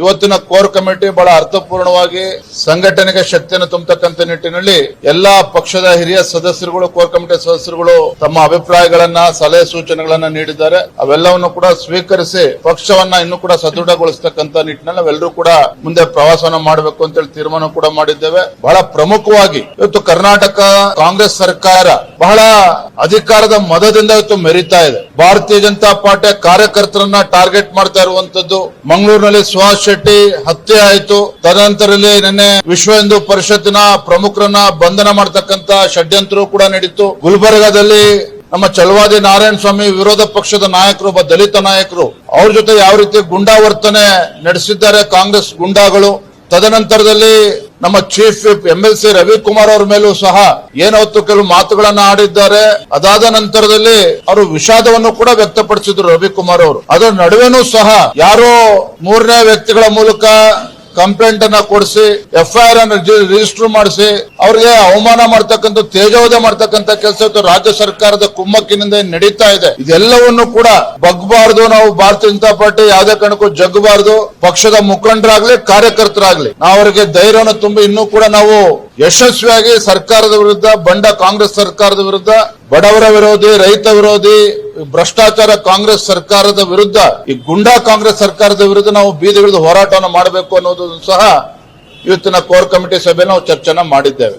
ಇವತ್ತಿನ core committee ಬಹಳ ಅರ್ಥಪೂರ್ಣವಾಗಿ ಸಂಘಟನೆಗೆ ಶಕ್ತಿಯನ್ನು ತುಂಬತಕ್ಕಂತ ನಿಟ್ಟಿನಲ್ಲಿ ಎಲ್ಲಾ ಪಕ್ಷದ ಹಿರಿಯ ಸದಸ್ಯರುಗಳು, ಕೋರ್ ಕಮಿಟಿ ಸದಸ್ಯರುಗಳು ತಮ್ಮ ಅಭಿಪ್ರಾಯಗಳನ್ನ, ಸಲಹೆ ಸೂಚನೆಗಳನ್ನ ನೀಡಿದ್ದಾರೆ. ಅವೆಲ್ಲವನ್ನು ಕೂಡ ಸ್ವೀಕರಿಸಿ ಪಕ್ಷವನ್ನ ಇನ್ನೂ ಕೂಡ ಸದೃಢಗೊಳಿಸತಕ್ಕಂತ ನಿಟ್ಟಿನಲ್ಲಿ ನಾವೆಲ್ಲರೂ ಕೂಡ ಮುಂದೆ ಪ್ರವಾಸವನ್ನ ಮಾಡಬೇಕು ಅಂತ ಹೇಳಿ ತೀರ್ಮಾನ ಕೂಡ ಮಾಡಿದ್ದೇವೆ. ಬಹಳ ಪ್ರಮುಖವಾಗಿ ಇವತ್ತು ಕರ್ನಾಟಕ ಕಾಂಗ್ರೆಸ್ ಸರ್ಕಾರ ಬಹಳ ಅಧಿಕಾರದ ಮದದಿಂದ ಇವತ್ತು ಮೆರಿತಾ ಇದೆ. ಭಾರತೀಯ ಜನತಾ ಪಾರ್ಟಿಯ ಕಾರ್ಯಕರ್ತರನ್ನ ಟಾರ್ಗೆಟ್ ಮಾಡ್ತಾ ಇರುವಂತದ್ದು ಮಂಗಳೂರಿನಲ್ಲಿ ಸುಹಾಸ್ ಶೆಟ್ಟಿ ಹತ್ಯೆ ಆಯಿತು. ತದನಂತರದಲ್ಲಿ ನಿನ್ನೆ ವಿಶ್ವ ಹಿಂದೂ ಪರಿಷತ್ತಿನ ಪ್ರಮುಖರನ್ನ ಬಂಧನ ಮಾಡತಕ್ಕಂತ ಷಡ್ಯಂತ್ರ ಕೂಡ ನಡೀತು. ಗುಲ್ಬರ್ಗಾದಲ್ಲಿ ನಮ್ಮ ಚಲವಾದಿ ನಾರಾಯಣ ಸ್ವಾಮಿ ವಿರೋಧ ಪಕ್ಷದ ನಾಯಕರು, ಒಬ್ಬ ದಲಿತ ನಾಯಕರು, ಅವ್ರ ಜೊತೆ ಯಾವ ರೀತಿ ಗುಂಡಾವರ್ತನೆ ನಡೆಸಿದ್ದಾರೆ ಕಾಂಗ್ರೆಸ್ ಗುಂಡಾಗಳು. ತದನಂತರದಲ್ಲಿ ನಮ್ಮ chief whip M L C Ravikumar ಅವರ ಮೇಲೂ ಸಹ ಏನಾವತ್ತು ಕೆಲವು ಮಾತುಗಳನ್ನ ಆಡಿದ್ದಾರೆ. ಅದಾದ ನಂತರದಲ್ಲಿ ಅವರು ವಿಷಾದವನ್ನು ಕೂಡ ವ್ಯಕ್ತಪಡಿಸಿದ್ರು ರವಿಕುಮಾರ್ ಅವರು. ಅದರ ನಡುವೆನೂ ಸಹ ಯಾರೋ ಮೂರನೇ ವ್ಯಕ್ತಿಗಳ ಮೂಲಕ ಕಂಪ್ಲೇಂಟ್ ಅನ್ನ ಕೊಡಿಸಿ ಎಫ್ಐಆರ್ ಅನ್ನು ರಿಜಿಸ್ಟರ್ ಮಾಡಿಸಿ, ಅವರಿಗೆ ಅವಮಾನ ಮಾಡ್ತಕ್ಕಂಥ, ತೇಜೋವಧೆ ಮಾಡ್ತಕ್ಕಂಥ ಕೆಲಸ ರಾಜ್ಯ ಸರ್ಕಾರದ ಕುಮ್ಮಕ್ಕಿನಿಂದ ನಡೀತಾ ಇದೆ? ಇದೆಲ್ಲವನ್ನು ಕೂಡ ಬಗ್ಬಾರ್ದು. ನಾವು ಭಾರತೀಯ ಜನತಾ ಪಾರ್ಟಿ ಯಾವುದೇ ಕಾರಣಕ್ಕೂ ಜಗ್ಗಬಾರ್ದು ಪಕ್ಷದ ಮುಖಂಡರಾಗ್ಲಿ, ಕಾರ್ಯಕರ್ತರಾಗ್ಲಿ, ನಾವು ಅವರಿಗೆ ಧೈರ್ಯವನ್ನು ತುಂಬಿ ಇನ್ನೂ ಕೂಡ ನಾವು ಯಶಸ್ವಿಯಾಗಿ ಸರ್ಕಾರದ ವಿರುದ್ಧ, ಬಂಡ ಕಾಂಗ್ರೆಸ್ ಸರ್ಕಾರದ ವಿರುದ್ಧ ಬಡವರ ವಿರೋಧಿ, ರೈತ ವಿರೋಧಿ ಭ್ರಷ್ಟಾಚಾರ ಕಾಂಗ್ರೆಸ್ ಸರ್ಕಾರದ ವಿರುದ್ಧ, ಈ ಗುಂಡಾ ಕಾಂಗ್ರೆಸ್ ಸರ್ಕಾರದ ವಿರುದ್ಧ ನಾವು ಬೀದಿಗಿಳಿದು ಹೋರಾಟವನ್ನು ಮಾಡಬೇಕು ಅನ್ನೋದನ್ನು ಸಹ ಇವತ್ತಿನ ಕೋರ್ ಕಮಿಟಿ ಸಭೆ ನಾವು ಚರ್ಚೆನ ಮಾಡಿದ್ದೇವೆ.